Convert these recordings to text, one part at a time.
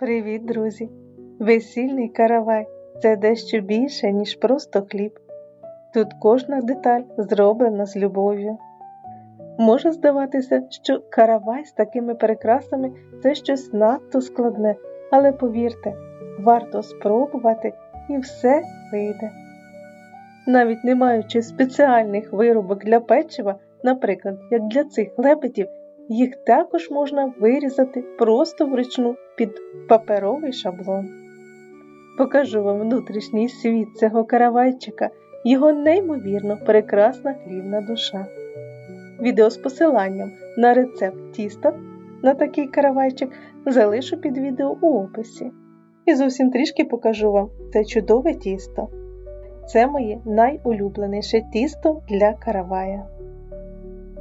Привіт, друзі! Весільний каравай це дещо більше, ніж просто хліб. Тут кожна деталь зроблена з любов'ю. Може здаватися, що каравай з такими прикрасами це щось надто складне, але повірте, варто спробувати і все вийде. Навіть не маючи спеціальних виробок для печива, наприклад, як для цих лебедів, їх також можна вирізати просто вручну під паперовий шаблон. Покажу вам внутрішній світ цього каравайчика, його неймовірно прекрасна хлівна душа. Відео з посиланням на рецепт тіста на такий каравайчик залишу під відео у описі. І зовсім трішки покажу вам це чудове тісто. Це моє найулюбленіше тісто для каравая.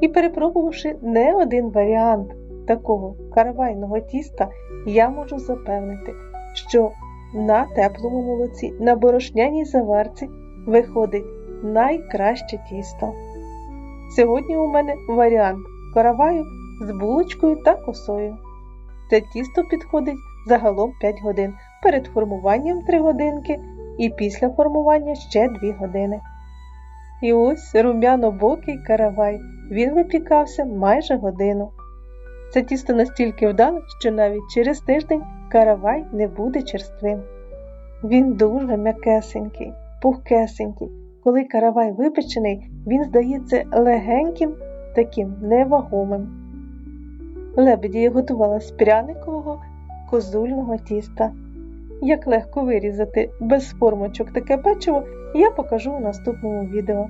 І перепробувавши не один варіант такого каравайного тіста, я можу запевнити, що на теплому молоці, на борошняній заварці виходить найкраще тісто. Сьогодні у мене варіант караваю з булочкою та косою. Це тісто підходить загалом 5 годин, перед формуванням 3 годинки і після формування ще 2 години. І ось рум'яно-бокий каравай, він випікався майже годину. Це тісто настільки вдале, що навіть через тиждень каравай не буде черствим. Він дуже м'якесенький, пухкесенький. Коли каравай випечений, він здається легеньким, таким невагомим. Лебеді я готувала з пряникового козульного тіста. Як легко вирізати без формочок таке печиво, я покажу у наступному відео.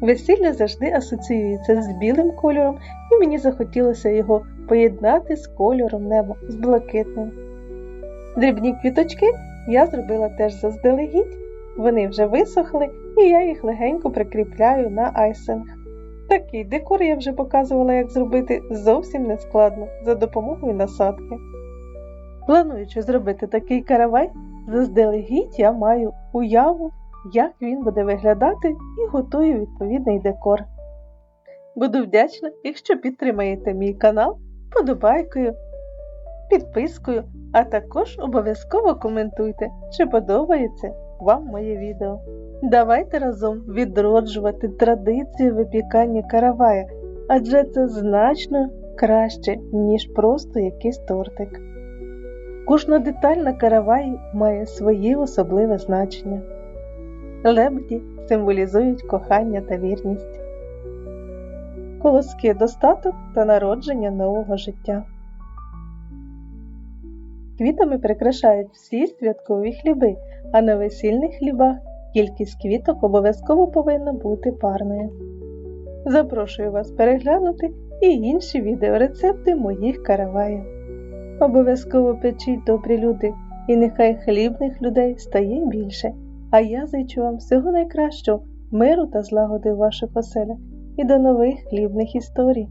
Весілля завжди асоціюється з білим кольором, і мені захотілося його поєднати з кольором неба, з блакитним. Дрібні квіточки я зробила теж заздалегідь, вони вже висохли, і я їх легенько прикріпляю на айсинг. Такий декор я вже показувала, як зробити зовсім нескладно за допомогою насадки. Плануючи зробити такий каравай, заздалегідь я маю уяву, як він буде виглядати, і готую відповідний декор. Буду вдячна, якщо підтримаєте мій канал подобайкою, підпискою, а також обов'язково коментуйте, чи подобається вам моє відео. Давайте разом відроджувати традицію випікання каравая, адже це значно краще, ніж просто якийсь тортик. Кожна деталь на караваї має своє особливе значення. Лебеді символізують кохання та вірність, колоски достаток та народження нового життя. Квітами прикрашають всі святкові хліби, а на весільних хлібах кількість квіток обов'язково повинна бути парною. Запрошую вас переглянути і інші відеорецепти моїх караваїв. Обов'язково печіть добрі люди, і нехай хлібних людей стає більше, а я зичу вам всього найкращого, миру та злагоди в ваших оселях і до нових хлібних історій.